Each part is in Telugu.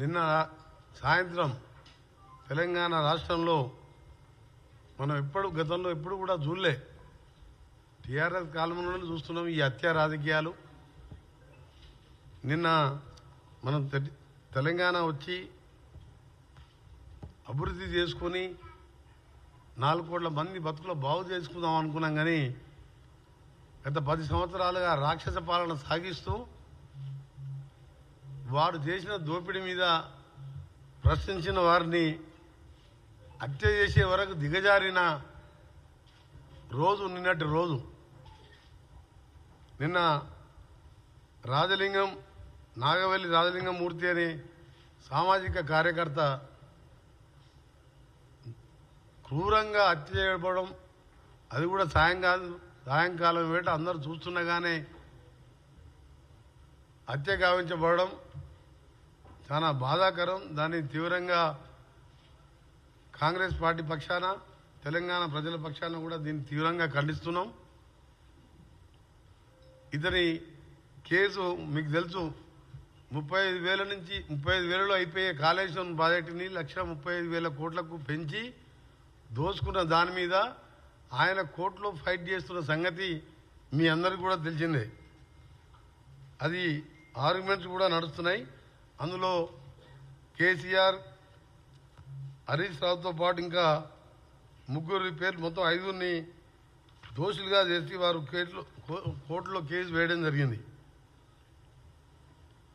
నిన్న సాయంత్రం తెలంగాణ రాష్ట్రంలో మనం ఎప్పుడు గతంలో ఎప్పుడు కూడా చూడలే. టీఆర్ఎస్ కాలంలోనే చూస్తున్నాం ఈ హత్య రాజకీయాలు. నిన్న మనం తె- తెలంగాణ వచ్చి అభివృద్ధి చేసుకొని నాలుగు కోట్ల మంది బతుకులు బాగు చేసుకుందాం అనుకున్నాం కానీ గత పది సంవత్సరాలుగా రాక్షస పాలన సాగిస్తూ వారు చేసిన దోపిడీ మీద ప్రశ్నించిన వారిని హత్య చేసే వరకు దిగజారిన రోజు నిన్నటి రోజు. నిన్న రాజలింగం నాగవల్లి రాజలింగమూర్తి మూర్తి సామాజిక కార్యకర్త క్రూరంగా హత్య చేయబడడం అది కూడా సాయంకాలం సాయంకాలం వేట అందరూ చూస్తుండగానే హత్య గావించబడడం చాలా బాధాకరం. దాన్ని తీవ్రంగా కాంగ్రెస్ పార్టీ పక్షాన తెలంగాణ ప్రజల పక్షాన కూడా దీన్ని తీవ్రంగా ఖండిస్తున్నాం. ఇతని కేసు మీకు తెలుసు. ముప్పై ఐదు వేల నుంచి ముప్పై ఐదు వేలలో అయిపోయే కాళేశ్వరం ప్రాజెక్టుని లక్ష ముప్పై ఐదు వేల కోట్లకు పెంచి దోచుకున్న దాని మీద ఆయన కోర్టులో ఫైట్ చేస్తున్న సంగతి మీ అందరికీ కూడా తెలిసిందే. అది ఆర్గ్యుమెంట్స్ కూడా నడుస్తున్నాయి. అందులో కేసీఆర్ హరీష్ రావుతో పాటు ఇంకా ముగ్గురి పేర్లు మొత్తం ఐదుగురిని దోషులుగా చేసి వారు కేసులో కో- కోర్టులో కేసు వేయడం జరిగింది.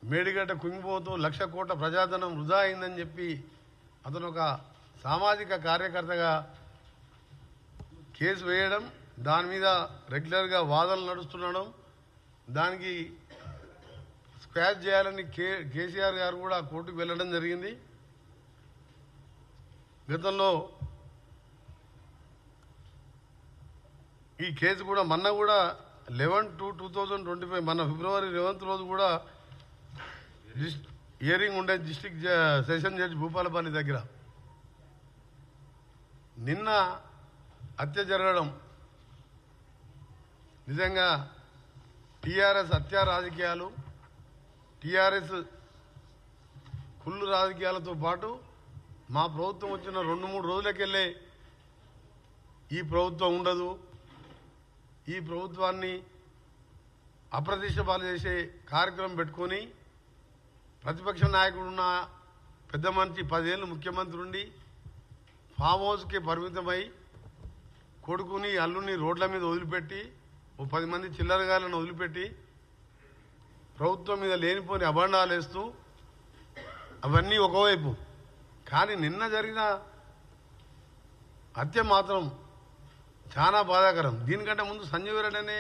మేడిగడ్డ కుంగిపోతూ లక్ష కోట్ల ప్రజాధనం వృధా అయిందని చెప్పి అతను ఒక సామాజిక కార్యకర్తగా కేసు వేయడం దాని మీద రెగ్యులర్గా వాదనలు నడుస్తుండడం దానికి ప్యాచ్ చేయాలని కే కేసీఆర్ గారు కూడా కోర్టుకు వెళ్ళడం జరిగింది. గతంలో ఈ కేసు కూడా మొన్న కూడా eleven to two thousand twenty five మన ఫిబ్రవరి లెవెన్త్ రోజు కూడా హియరింగ్ ఉండే డిస్టిక్ జ- సెషన్ జడ్జి భూపాలపల్లి దగ్గర. నిన్న హత్య జరగడం నిజంగా టీఆర్ఎస్ హత్య రాజకీయాలు టీఆర్ఎస్ కుళ్ళు రాజకీయాలతో పాటు మా ప్రభుత్వం వచ్చిన రెండు మూడు రోజులకెళ్ళే ఈ ప్రభుత్వం ఉండదు. ఈ ప్రభుత్వాన్ని అప్రతిష్ట పాలు చేసే కార్యక్రమం పెట్టుకొని ప్రతిపక్ష నాయకుడున్న పెద్ద మనిషి పదేళ్ళు ముఖ్యమంత్రి ఉండి ఫామ్ హౌస్కి పరిమితమై కొడుకుని అల్లుని రోడ్ల మీద వదిలిపెట్టి ఓ పది మంది చిల్లరగాలను వదిలిపెట్టి ప్రభుత్వం మీద లేనిపోని అభండాలు వేస్తూ అవన్నీ ఒకవైపు. కానీ నిన్న జరిగిన హత్య మాత్రం చాలా బాధాకరం. దీనికంటే ముందు సంజీవ్ రెడ్డి అనే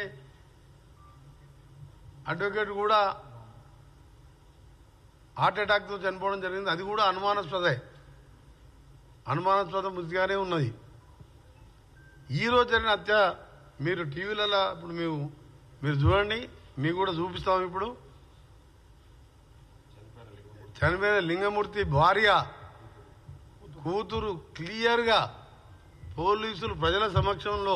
అడ్వకేట్ కూడా హార్ట్ అటాక్తో చనిపోవడం జరిగింది. అది కూడా అనుమానాస్పదే. అనుమానాస్పద మృతిగానే ఉన్నది. ఈరోజు జరిగిన హత్య మీరు టీవీలలో ఇప్పుడు మేము మీరు చూడండి మీకు కూడా చూపిస్తాం ఇప్పుడు. చనిపోయిన లింగమూర్తి భార్య కూతురు క్లియర్గా పోలీసులు ప్రజల సమక్షంలో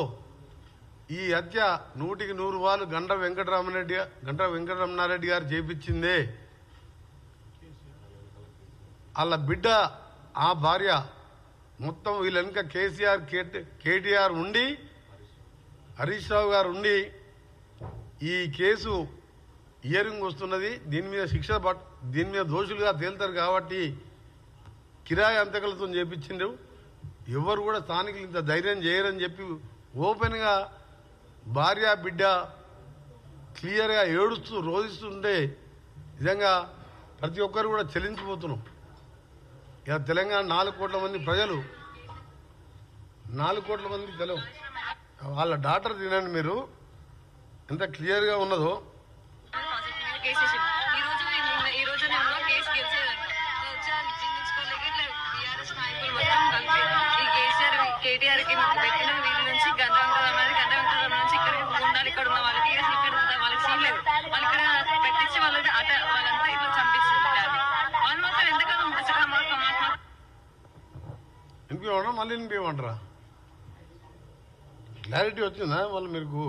ఈ హత్య నూటికి నూరు వాళ్ళు గంట వెంకటరామరెడ్డి గంట వెంకటరమణారెడ్డి గారు చేపించిందే. వాళ్ళ బిడ్డ ఆ భార్య మొత్తం వీళ్ళ వెనుక కేసీఆర్ కేటీఆర్ ఉండి హరీష్ రావు గారు ఉండి ఈ కేసు హియరింగ్ వస్తున్నది దీని మీద శిక్ష పట్ దీని మీద దోషులుగా తేలుతారు కాబట్టి కిరాయి అంతకలతో చేపించిండ్రు. ఎవరు కూడా స్థానికులు ఇంత ధైర్యం చేయరని చెప్పి ఓపెన్గా భార్య బిడ్డ క్లియర్గా ఏడుస్తూ రోధిస్తుంటే నిజంగా ప్రతి ఒక్కరు కూడా చెల్లించిపోతున్నాం ఇక తెలంగాణ నాలుగు కోట్ల మంది ప్రజలు నాలుగు కోట్ల మంది తెలవు. వాళ్ళ డాటర్ తినండి మీరు ఎంత క్లియర్గా ఉన్నదో కేసు వేసిండు. ఈ రోజు నిన్న- ఈ రోజు నేను కేసు గెలిచేదంట వచ్చి ఆ నిశ్చయించుకోలేక ఇట్లా టీఆర్ఎస్ నాయకులు మొత్తం కలిపి ఈ కేసీఆర్ కేటీఆర్కి పెట్టిన వీళ్ళ నుంచి వెంకటరామ నుంచి ఇక్కడికి ఉండాలి. ఇక్కడ ఉన్న వాళ్ళకి అసలు ఇక్కడ వాళ్ళకి సీన్ లేదు. వాళ్ళు ఇక్కడ పెట్టించి వాళ్ళని అట వాళ్ళంతా ఇట్లా చంపించింది వాళ్ళు మాత్రం ఎంతకాలం మళ్ళీ వినిపించమంటారా క్లారిటీ వచ్చిందా? మళ్ళీ మీకు?